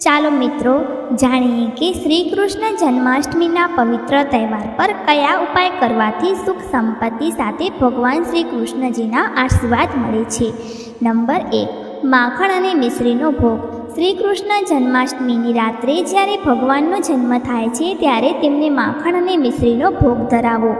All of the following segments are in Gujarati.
ચાલો મિત્રો જાણીએ કે શ્રી કૃષ્ણ જન્માષ્ટમીના પવિત્ર તહેવાર પર કયા ઉપાય કરવાથી સુખ સંપત્તિ સાથે ભગવાન શ્રી કૃષ્ણજીના આશીર્વાદ મળે છે? નંબર એક, માખણ અને મિશ્રીનો ભોગ. શ્રી કૃષ્ણ જન્માષ્ટમીની રાત્રે જ્યારે ભગવાનનો જન્મ થાય છે ત્યારે તેમને માખણ અને મિશ્રીનો ભોગ ધરાવો.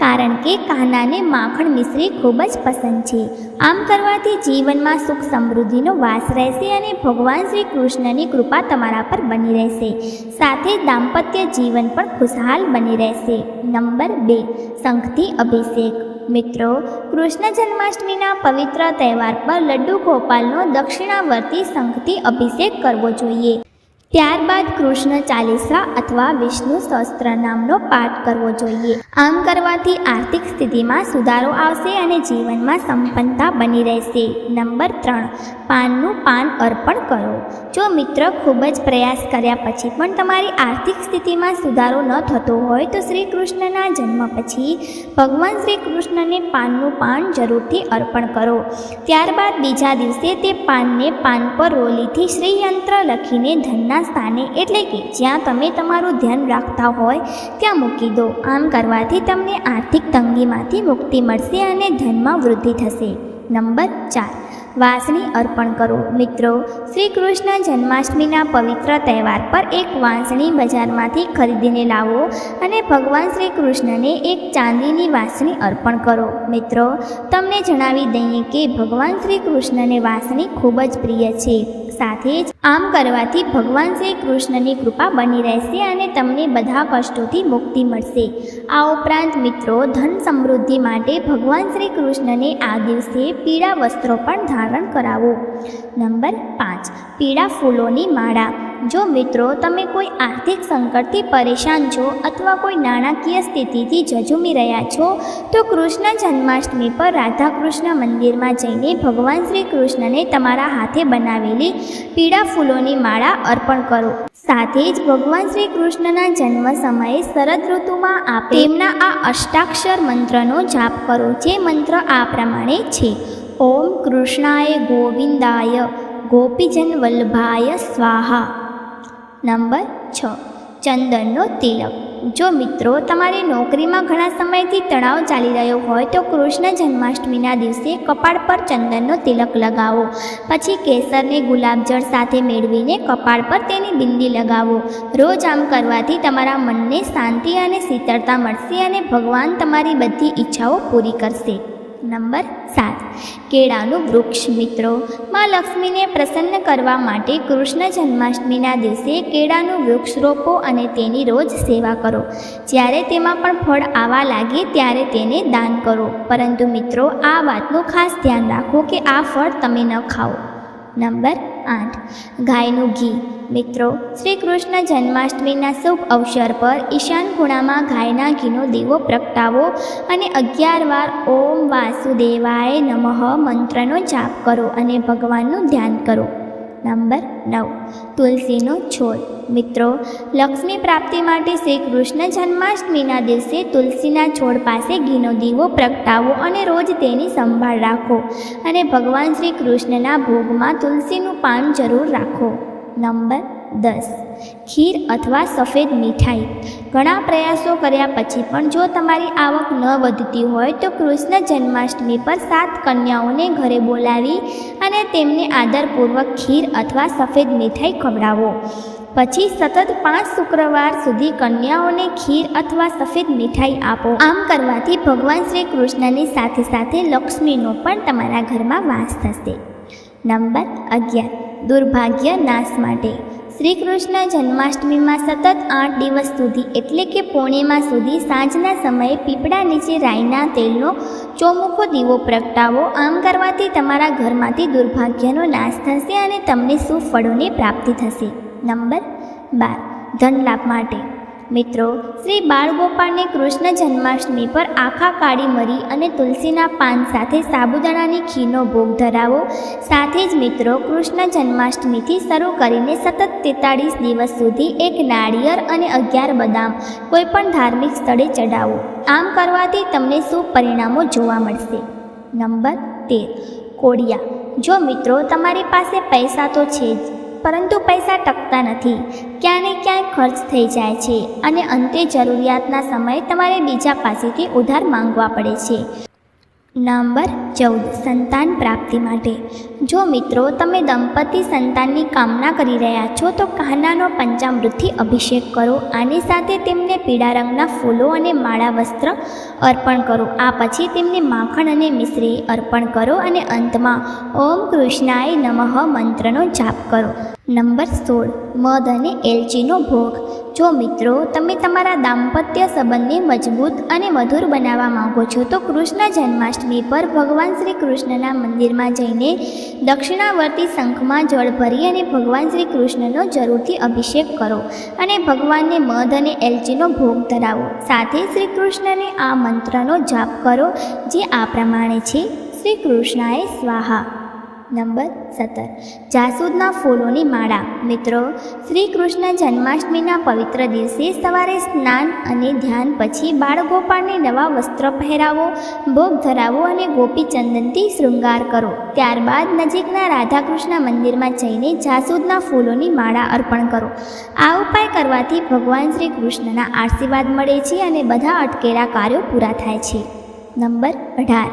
કારણ કે કાનાને માખણ મિશ્રી ખૂબ જ પસંદ છે. આમ કરવાથી જીવનમાં સુખ સમૃદ્ધિનો વાસ રહેશે અને ભગવાન શ્રી કૃષ્ણની કૃપા તમારા પર બની રહેશે. સાથે દાંપત્ય જીવન પણ ખુશહાલ બની રહેશે. નંબર બે શંખથી અભિષેક. મિત્રો કૃષ્ણ જન્માષ્ટમીના પવિત્ર તહેવાર પર લડ્ડુ ગોપાલનો દક્ષિણાવર્તી શંખથી અભિષેક કરવો જોઈએ. ત્યારબાદ કૃષ્ણ ચાલીસા અથવા વિષ્ણુ સહસ્ત્ર નામનો પાઠ કરવો જોઈએ. આમ કરવાથી આર્થિક સ્થિતિમાં સુધારો આવશે અને જીવનમાં સંપન્નતા બની રહેશે. નંબર ત્રણ, પાનનું પાન અર્પણ કરો. જો મિત્ર ખૂબ જ પ્રયાસ કર્યા પછી પણ તમારી આર્થિક સ્થિતિમાં સુધારો ન થતો હોય તો શ્રી કૃષ્ણના જન્મ પછી ભગવાન શ્રી કૃષ્ણને પાનનું પાન જરૂરથી અર્પણ કરો. ત્યારબાદ બીજા દિવસે તે પાનને પાન પર રોલીથી શ્રીયંત્ર લખીને ધનના સ્થાને એટલે કે જ્યાં તમે તમારું ધ્યાન રાખતા હોય, ત્યાં મૂકી દો. આમ કરવાથી તમને આર્થિક તંગીમાંથી મુક્તિ મળશે અને ધનમાં વૃદ્ધિ થશે. નંબર ચાર. વાંસણી અર્પણ કરો. મિત્રો શ્રી કૃષ્ણ જન્માષ્ટમીના પવિત્ર તહેવાર પર એક વાંસણી બજારમાંથી ખરીદીને લાવો અને ભગવાન શ્રી કૃષ્ણને એક ચાંદીની વાંસણી અર્પણ કરો. મિત્રો, તમને જણાવી દઈએ કે ભગવાન શ્રી કૃષ્ણને વાંસણી ખૂબ જ પ્રિય છે. સાથે જ આમ કરવાથી ભગવાન શ્રી કૃષ્ણની કૃપા બની રહેશે અને તમને બધા કષ્ટોથી મુક્તિ મળશે. આ ઉપરાંત મિત્રો, ધન સમૃદ્ધિ માટે ભગવાન શ્રી કૃષ્ણને આ દિવસે પીળા વસ્ત્રો પણ ધારણ કરાવો. નંબર પાંચ, પીળા ફૂલોની માળા. જો મિત્રો, તમે કોઈ આર્થિક સંકટથી પરેશાન છો અથવા કોઈ નાણાકીય સ્થિતિથી ઝઝુમી રહ્યા છો, તો કૃષ્ણ જન્માષ્ટમી પર રાધા કૃષ્ણ મંદિરમાં જઈને ભગવાન શ્રી કૃષ્ણને તમારા હાથે બનાવેલી પીળા ફૂલોની માળા અર્પણ કરો. સાથે જ ભગવાન શ્રી કૃષ્ણના જન્મ સમયે શરદ ઋતુમાં આપ તેમના આ અષ્ટાક્ષર મંત્રનો જાપ કરો, જે મંત્ર આ પ્રમાણે છે. ઓમ કૃષ્ણાય ગોવિંદાય, ગોપીજન વલ્લભાય સ્વાહા. નંબર છ. ચંદનનો તિલક. જો મિત્રો, તમારી નોકરીમાં ઘણા સમયથી તણાવ ચાલી રહ્યો હોય તો કૃષ્ણ જન્માષ્ટમીના દિવસે કપાળ પર ચંદનનો તિલક લગાવો. પછી કેસરને ગુલાબજળ સાથે મેળવીને કપાળ પર તેની બિંદી લગાવો. રોજ આમ કરવાથી તમારા મનને શાંતિ અને શીતળતા મળશે અને ભગવાન તમારી બધી ઈચ્છાઓ પૂરી કરશે. નંબર સાત. કેળાનું વૃક્ષ મિત્રો, માં લક્ષ્મીને પ્રસન્ન કરવા માટે કૃષ્ણ જન્માષ્ટમીના દિવસે કેળાનું વૃક્ષ રોપો અને તેની રોજ સેવા કરો. જ્યારે તેમાં પણ ફળ આવવા લાગે ત્યારે તેને દાન કરો. પરંતુ મિત્રો, આ વાતનું ખાસ ધ્યાન રાખો કે આ ફળ તમે ન ખાઓ. નંબર આઠ. ગાયનું ઘી. મિત્રો શ્રી કૃષ્ણ જન્માષ્ટમીના શુભ અવસર પર ઈશાન ખૂણામાં ગાયના ઘીનો દીવો પ્રગટાવો અને અગિયાર વાર ઓમ વાસુદેવાય નમઃ મંત્રનો જાપ કરો અને ભગવાનનું ધ્યાન કરો. નંબર નવ, તુલસીનો છોડ મિત્રો, લક્ષ્મી પ્રાપ્તિ માટે શ્રી કૃષ્ણ જન્માષ્ટમીના દિવસે તુલસીના છોડ પાસે ઘીનો દીવો પ્રગટાવો અને રોજ તેની સંભાળ રાખો અને ભગવાન શ્રી કૃષ્ણના ભોગમાં તુલસીનું પાન જરૂર રાખો. નંબર દસ. ખીર અથવા સફેદ મીઠાઈ. ઘણા પ્રયાસો કર્યા પછી પણ જો તમારી આવક ન વધતી હોય તો કૃષ્ણ જન્માષ્ટમી પર સાત કન્યાઓને ઘરે બોલાવી અને તેમને આદરપૂર્વક ખીર અથવા સફેદ મીઠાઈ ખવડાવો. પછી સતત પાંચ શુક્રવાર સુધી કન્યાઓને ખીર અથવા સફેદ મીઠાઈ આપો. આમ કરવાથી ભગવાન શ્રી કૃષ્ણની સાથે સાથે લક્ષ્મીનો પણ તમારા ઘરમાં વાસ થશે. નંબર અગિયાર. દુર્ભાગ્ય નાશ માટે. શ્રી કૃષ્ણ જન્માષ્ટમીમાં સતત આઠ દિવસ સુધી, એટલે કે પૂર્ણિમા સુધી, સાંજના સમયે પીપળા નીચે રાઈના તેલનો ચોમુખો દીવો પ્રગટાવો. આમ કરવાથી તમારા ઘરમાંથી દુર્ભાગ્યનો નાશ થશે અને તમને સુફળોની પ્રાપ્તિ થશે. નંબર બાર. ધનલાભ માટે. મિત્રો, શ્રી બાળગોપાળને કૃષ્ણ જન્માષ્ટમી પર આખા કાળી મરી અને તુલસીના પાન સાથે સાબુદાણાની ખીરનો ભોગ ધરાવો. સાથે જ મિત્રો, કૃષ્ણ જન્માષ્ટમીથી શરૂ કરીને સતત તેતાળીસ દિવસ સુધી એક નાળિયેર અને અગિયાર બદામ કોઈપણ ધાર્મિક સ્થળે ચડાવો આમ કરવાથી તમને શુભ પરિણામો જોવા મળશે. નંબર તેર કોડિયા જો મિત્રો, તમારી પાસે પૈસા તો છે જ. પરંતુ પૈસા ટકતા નથી. ક્યાં ક્યાંય ખર્ચ થઈ જાય છે અને અંતે જરૂરિયાતના સમયે તમારે બીજા પાસેથી ઉધાર માંગવા પડે છે. નંબર ચૌદ, સંતાન પ્રાપ્તિ માટે. જો મિત્રો, તમે દંપતી સંતાનની કામના કરી રહ્યા છો, તો કાહનાનો પંચામૃતથી અભિષેક કરો. આની સાથે તેમને પીળા રંગના ફૂલો અને માળા વસ્ત્ર અર્પણ કરો. આ પછી તેમને માખણ અને મિશ્રી અર્પણ કરો અને અંતમાં ઓમ કૃષ્ણાય નમઃ મંત્રનો જાપ કરો. નંબર સોળ, મધ અને એલચીનો ભોગ. જો મિત્રો, તમે તમારા દાંપત્ય સંબંધને મજબૂત અને મધુર બનાવવા માંગો છો, તો કૃષ્ણ જન્માષ્ટમી પર ભગવાન શ્રી કૃષ્ણના મંદિરમાં જઈને દક્ષિણાવર્તી શંખમાં જળ ભરી અને ભગવાન શ્રી કૃષ્ણનો જરૂરથી અભિષેક કરો અને ભગવાનને મધ અને એલચીનો ભોગ ધરાવો. સાથે શ્રી કૃષ્ણને આ મંત્રનો જાપ કરો, જે આ પ્રમાણે છે, શ્રી કૃષ્ણાએ સ્વાહા. નંબર સત્તર. જાસૂદના ફૂલોની માળા. મિત્રો શ્રી કૃષ્ણ જન્માષ્ટમીના પવિત્ર દિવસે સવારે સ્નાન અને ધ્યાન પછી બાળગોપાળને નવા વસ્ત્ર પહેરાવો, ભોગ ધરાવો અને ગોપીચંદનથી શૃંગાર કરો. ત્યારબાદ નજીકના રાધાકૃષ્ણ મંદિરમાં જઈને જાસૂદના ફૂલોની માળા અર્પણ કરો. આ ઉપાય કરવાથી ભગવાન શ્રી કૃષ્ણના આશીર્વાદ મળે છે અને બધા અટકેલા કાર્યો પૂરા થાય છે. નંબર અઢાર.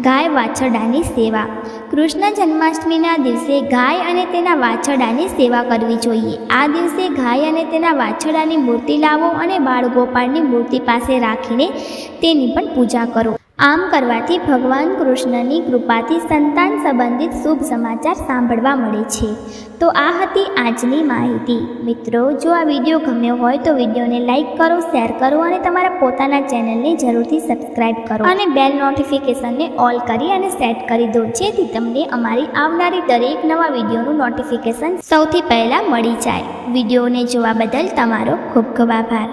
ગાય વાછરડાની સેવા. કૃષ્ણ જન્માષ્ટમીના દિવસે ગાય અને તેના વાછરડાની સેવા કરવી જોઈએ. આ દિવસે ગાય અને તેના વાછરડાની મૂર્તિ લાવો અને બાળગોપાળની મૂર્તિ પાસે રાખીને તેની પણ પૂજા કરો. આમ કરવાથી ભગવાન કૃષ્ણની કૃપાથી સંતાન સંબંધિત શુભ સમાચાર સાંભળવા મળે છે. તો આ હતી આજની માહિતી. મિત્રો, જો આ વીડિયો ગમ્યો હોય તો વિડીયોને લાઇક કરો, શેર કરો અને તમારા પોતાના ચેનલને જરૂરથી સબસ્ક્રાઇબ કરો. અને બેલ નોટિફિકેશનને ઓલ કરી અને સેટ કરી દો, જેથી તમને અમારી આવનારી દરેક નવા વિડીયોનું નોટિફિકેશન સૌથી પહેલાં મળી જાય. વિડીયોને જોવા બદલ તમારો ખૂબ ખૂબ આભાર.